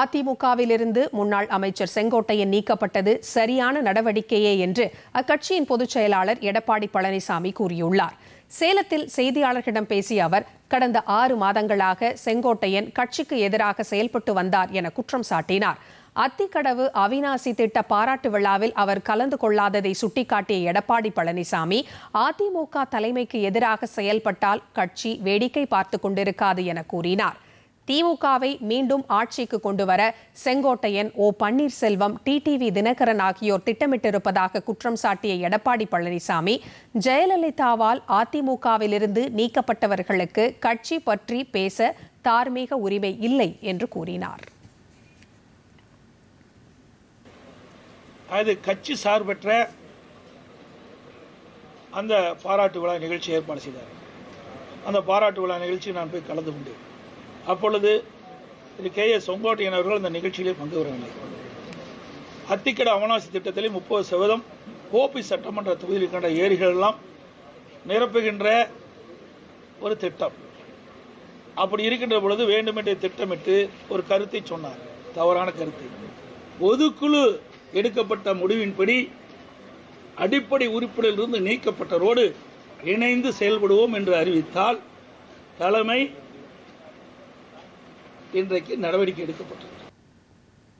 அதிமுகவிலிருந்து முன்னாள் அமைச்சர் செங்கோட்டையன் நீக்கப்பட்டது சரியான நடவடிக்கையே என்று அக்கட்சியின் பொதுச் செயலாளர் எடப்பாடி பழனிசாமி கூறியுள்ளார். சேலத்தில் செய்தியாளர்களிடம் பேசிய அவர் கடந்த ஆறு மாதங்களாக செங்கோட்டையன் கட்சிக்கு எதிராக செயல்பட்டு வந்தார் என குற்றம் சாட்டினார். அத்திக்கடவு அவினாசி திட்ட பாராட்டு விழாவில் அவர் கலந்து கொள்ளாததை சுட்டிக்காட்டிய எடப்பாடி பழனிசாமி அதிமுக தலைமைக்கு எதிராக செயல்பட்டால் கட்சி வேடிக்கை பார்த்து கொண்டிருக்காது என கூறினார். திமுகவை மீண்டும் ஆட்சிக்கு கொண்டு வர செங்கோட்டையன் ஓ பன்னீர்செல்வம் டிடிவி தினகரன் ஆகியோர் திட்டமிட்டிருப்பதாக குற்றம் சாட்டிய எடப்பாடி பழனிசாமி ஜெயலலிதாவால் அதிமுகவிலிருந்து நீக்கப்பட்டவர்களுக்கு கட்சி பற்றி பேச தார்மீக உரிமை இல்லை என்று கூறினார். அது கட்சி சார்பற்ற அந்த பாராட்டு விழா நிகழ்ச்சி ஏற்பாடு செய்தார். அந்த பாராட்டு விழா நிகழ்ச்சி நான் போய் கலந்து கொண்டேன். அப்பொழுது திரு கே எஸ் செங்கோட்டையன் அவர்கள் அந்த நிகழ்ச்சியிலே பங்கு பெறவில்லை. அத்திக்கட அவனாசி திட்டத்திலே முப்பது சதவீதம் கோபி சட்டமன்ற தொகுதியில் இருக்கின்ற ஏரிகள் எல்லாம் நிரப்புகின்ற ஒரு திட்டம். அப்படி இருக்கின்ற பொழுது வேண்டுமென்றே திட்டமிட்டு ஒரு கருத்தை சொன்னார். தவறான கருத்தை. பொதுக்குழு எடுக்கப்பட்ட முடிவின்படி அடிப்படை உறுப்பினரிலிருந்து நீக்கப்பட்டரோடு இணைந்து செயல்படுவோம் என்று அறிவித்தால் தலைமை இன்றைக்கு நடவடிக்கை எடுக்கப்பட்டது